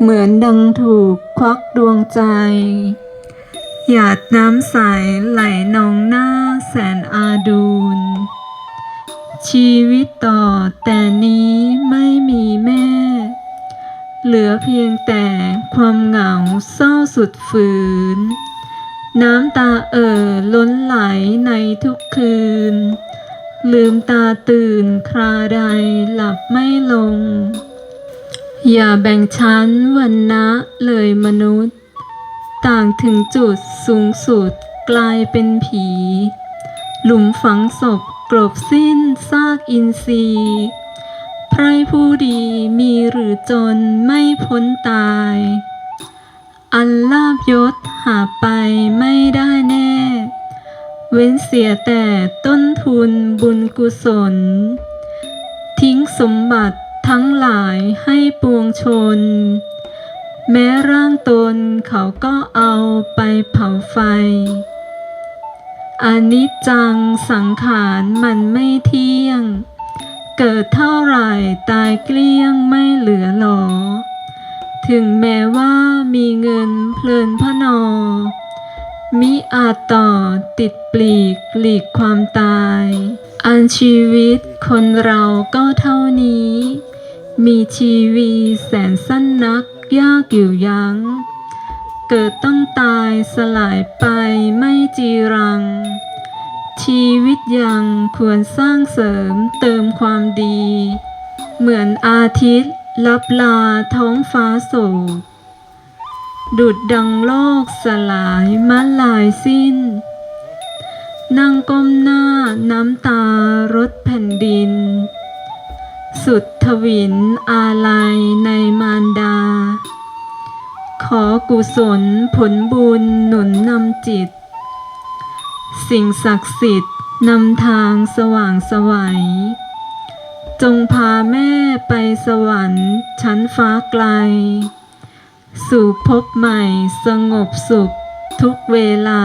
เหมือนดังถูกควักดวงใจ หยาดน้ำใสไหลนองหน้าแสนอาดูลชีวิตต่อแต่นี้ไม่มีแม่ เหลือเพียงแต่ความเหงาเศร้าสุดฝืน น้ำตาเอ่อล้นไหลในทุกคืน ลืมตาตื่นคราใดหลับไม่ลง อย่าแบ่งชั้นวันนะเลยมนุษย์ ต่างถึงจุดสูงสุดกลายเป็นผี หลุมฝังศพกลบสิ้นซากอินทรีย์ไพรผู้ดีมีหรือจนไม่พ้นตาย อันลาบยศหาไปไม่ได้แน่ เว้นเสียแต่ต้นทุนบุญกุศล ทิ้งสมบัติ ทั้งหลายให้ปวงชน แม้ร่างตนเขาก็เอาไปเผาไฟอนิจจังสังขารมันไม่เที่ยง เกิดเท่าไหร่ตายเกลี้ยงไม่เหลือหลอ ถึงแม้ว่ามีเงินเพลินพนอ มิอาจต่อติดปลีกหลีกความตาย อันชีวิตคนเราก็เท่านี้ มีชีวีแสนสั้นนักยากอยู่ยัง้ง เกิดต้องตายสลายไปไม่จีรัง ชีวิตยังควรสร้างเสริมเติมความดี เหมือนอาทิตย์ลับลาท้องฟ้าโศกดุดดังโลกสลายมัลลายสิ้น นั่งก้มหน้าน้ำตารดแผ่นดิน สุดทวินอาลัยในมารดา ขอกุศลผลบุญหนุนนำจิต สิ่งศักดิ์สิทธิ์นำทางสว่างสวัย จงพาแม่ไปสวรรค์ชั้นฟ้าไกล สู่พบใหม่สงบสุขทุกเวลา